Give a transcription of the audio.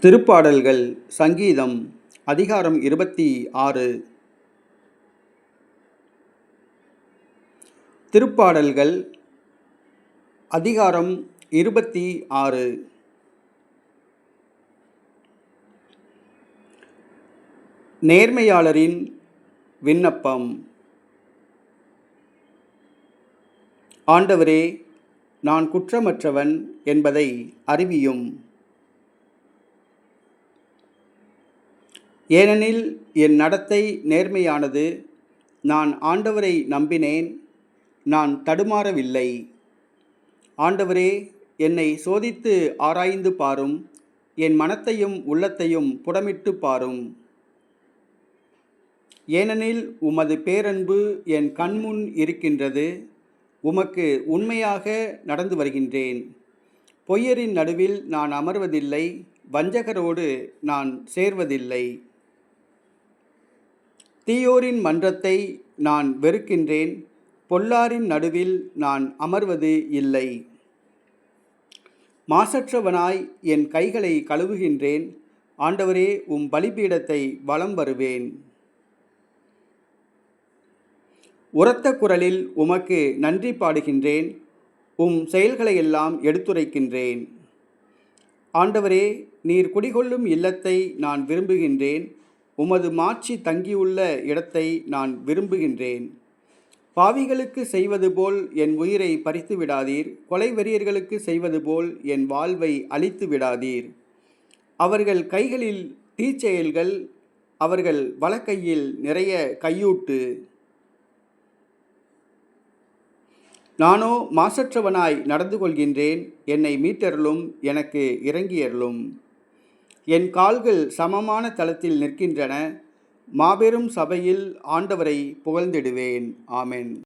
திருப்பாடல்கள் சங்கீதம் அதிகாரம் இருபத்தி ஆறு. திருப்பாடல்கள் அதிகாரம் இருபத்தி ஆறு. நேர்மையாளரின் விண்ணப்பம். ஆண்டவரே நான் குற்றமற்றவன் என்பதை அறிவியும். ஏனெனில் என் நடத்தை நேர்மையானது. நான் ஆண்டவரை நம்பினேன். நான் தடுமாறவில்லை. ஆண்டவரே என்னை சோதித்து ஆராய்ந்து பாரும். என் மனத்தையும் உள்ளத்தையும் புடமிட்டு பாரும். ஏனெனில் உமது பேரன்பு என் கண்முன் இருக்கின்றது. உமக்கு உண்மையாக நடந்து வருகின்றேன். பொய்யரின் நடுவில் நான் அமர்வதில்லை. வஞ்சகரோடு நான் சேர்வதில்லை. தீயோரின் மன்றத்தை நான் வெறுக்கின்றேன் பொல்லாரின் நடுவில் நான் அமர்வது இல்லை. மாசற்றவனாய் என் கைகளை கழுவுகின்றேன் ஆண்டவரே உம் பலிபீடத்தை வலம் வருவேன். உரத்த குரலில் உமக்கு நன்றி பாடுகின்றேன் உம் செயல்களையெல்லாம் எடுத்துரைக்கின்றேன். ஆண்டவரே நீர் குடிகொள்ளும் இல்லத்தை நான் விரும்புகின்றேன் உமது மாட்சி தங்கியுள்ள இடத்தை நான் விரும்புகின்றேன். பாவிகளுக்கு செய்வது போல் என் உயிரை பறித்து விடாதீர். கொலை வெறியர்களுக்கு செய்வது போல் என் வாழ்வை அழித்து விடாதீர். அவர்கள் கைகளில் தீச்செயல்கள் அவர்கள் வலக்கையில் நிறைய கையூட்டு. நானோ மாசற்றவனாய் நடந்து கொள்கின்றேன். என்னை மீட்டருளும் எனக்கு இறங்கியருளும். என் கால்கள் சமமான தளத்தில் நிற்கின்றன. மாபெரும் சபையில் ஆண்டவரை புகழ்ந்திடுவேன். ஆமென்.